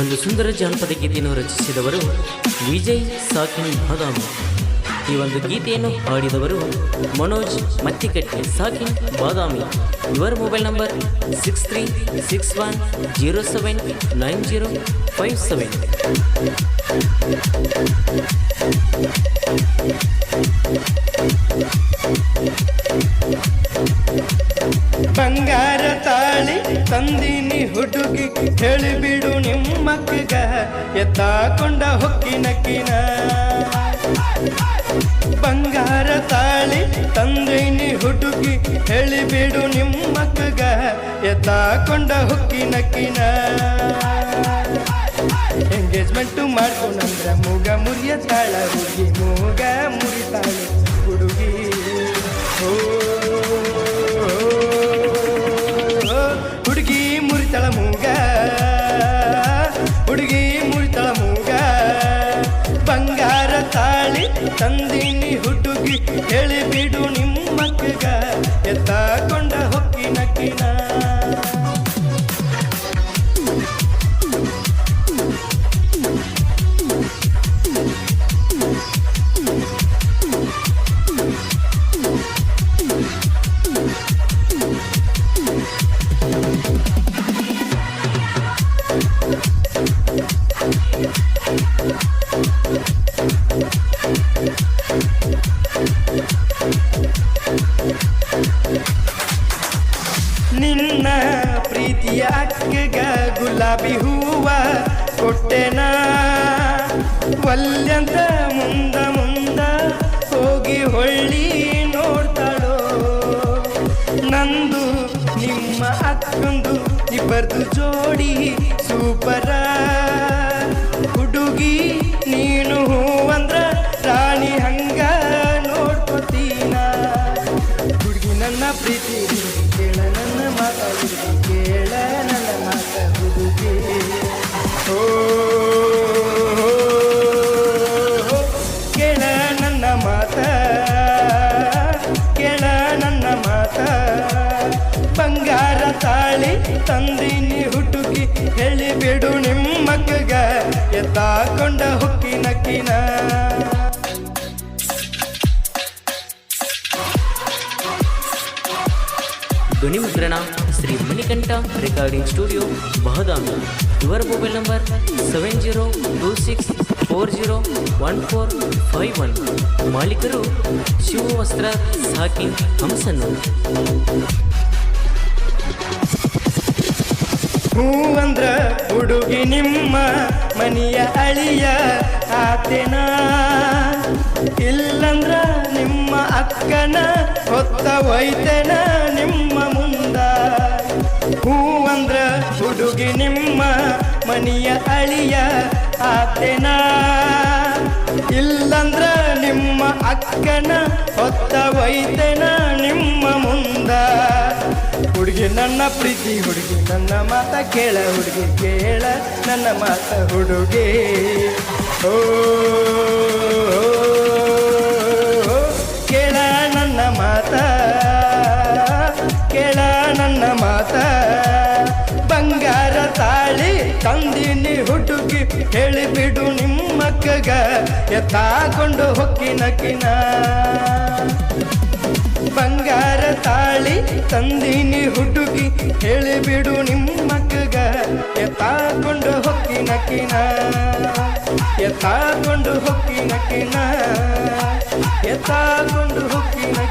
ಒಂದು ಸುಂದರ ಜಾನಪದ ಗೀತೆಯನ್ನು ರಚಿಸಿದವರು ವಿಜಯ್ ಸಾಕಿನ್ ಬಾದಾಮಿ. ಈ ಒಂದು ಗೀತೆಯನ್ನು ಹಾಡಿದವರು ಮನೋಜ್ ಮತ್ತಿಕಟ್ಟಿ ಸಾಕಿನ್ ಬಾದಾಮಿ. ಇವರ mobile number six three six one zero seven nine zero five seven. ಹೇಳಿಬಿಡು ನಿಮ್ಮಕ್ಕಗ ಎತ್ತಾಕೊಂಡ ಹೊಕ್ಕಿನಕ್ಕಿನ. ಬಂಗಾರ ತಾಳಿ ತಂದಿನಿ ಹುಡುಗಿ ಹೇಳಿಬಿಡು ನಿಮ್ಮಕ್ಕಗ ಎತ್ತಾಕೊಂಡ ಹೊಕ್ಕಿನಕ್ಕಿನ. ಎಂಗೇಜ್ಮೆಂಟು ಮಾಡ್ಕೊಂಡ್ರ ಮೂಗ ಮುರಿಯ ತಾಳ ಹುಡುಗಿ ಮೂಗ ಮುರಿತಾಳೆ. ತಂದಿನಿ ಹುಡುಗಿ ಹೇಳಿಬಿಡು ನಿಮ್ಮಕ್ಕಗ ಎತ್ತಾಕೊಂಡ ಹೊಕ್ಕಿನಕ್ಕಿನ ನಿನ್ನ ಪ್ರೀತಿಯ ಅಕ್ಕಗ ಗುಲಾಬಿ ಹೂವ ಕೊಟ್ಟೆನ? ಒಲ್ಯಂತ ಮುಂದ ಮುಂದ ಹೋಗಿ ಹೊಳ್ಳಿ ನೋಡ್ತಾಳೋ? ನಂದು, ನಿಮ್ಮ ಅಕ್ಕಂದು ಇಬ್ಬರದು ಜೋಡಿ ಸೂಪರ? ಕೇಳ ನನ್ನ ಮಾತ ಕೇಳ ನನ್ನ ಮಾತ. ಬಂಗಾರ ತಾಳಿ ತಂದಿನಿ ಹುಡುಗಿ ಹೇಳಿಬಿಡು ನಿಮ್ಮಕ್ಕಗ ಎತ್ತಾಕೊಂಡ ಹುಕ್ಕಿನಕ್ಕಿನ. ಧ್ವನಿ ಮುದ್ರಣ ಶ್ರೀ ಮಣಿಕಂಠ ರೆಕಾರ್ಡಿಂಗ್ ಸ್ಟುಡಿಯೋ ಬಹದಾಮಿ ಇವರ mobile number seven zero two six four zero one four five one ಮಾಲೀಕರು ಶಿವವಸ್ತ್ರ ಸಾಕಿ ಹಂಸನ್ನು. ಹೂವಂದ್ರ ಹುಡುಗಿ ನಿಮ್ಮ ಮನೆಯ ಅಳಿಯ ಆತೇನಾ? ಇಲ್ಲಂದ್ರ ಅಕ್ಕನ ಹೊತ್ತ ಒಯ್ತೆನ ನಿಮ್ಮ ಮುಂದ? ಹೂವಂದ್ರ ಹುಡುಗಿ ನಿಮ್ಮ ಮನಿಯ ಅಳಿಯ ಆತೆನ ಇಲ್ಲಂದ್ರ ನಿಮ್ಮ ಅಕ್ಕನ ಹೊತ್ತ ಒಯ್ತೆನ ನಿಮ್ಮ ಮುಂದ? ಹುಡುಗಿ ನನ್ನ ಪ್ರೀತಿ, ಹುಡುಗಿ ನನ್ನ ಮಾತ ಕೇಳ, ಹುಡುಗಿ ಕೇಳ ನನ್ನ ಮಾತ ಹುಡುಗಿ. ಓ ತಂದಿನಿ ಹುಡುಗಿ ಹೇಳಿಬಿಡು ನಿಮ್ಮಕ್ಕಗ ಎತ್ತಾಕೊಂಡು ಹೊಕ್ಕಿನಕಿನ ಬಂಗಾರ ತಾಳಿ ತಂದಿನಿ ಹುಡುಗಿ ಹೇಳಿಬಿಡು ನಿಮ್ಮಕ್ಕಗ ಎತ್ತಾಕೊಂಡು ಹೊಕ್ಕಿನಕಿನ ಎತ್ತಾಕೊಂಡು ಹೊಕ್ಕಿನಕಿನ ಎತ್ತಾಕೊಂಡು ಹೊಕ್ಕಿನಕಿನ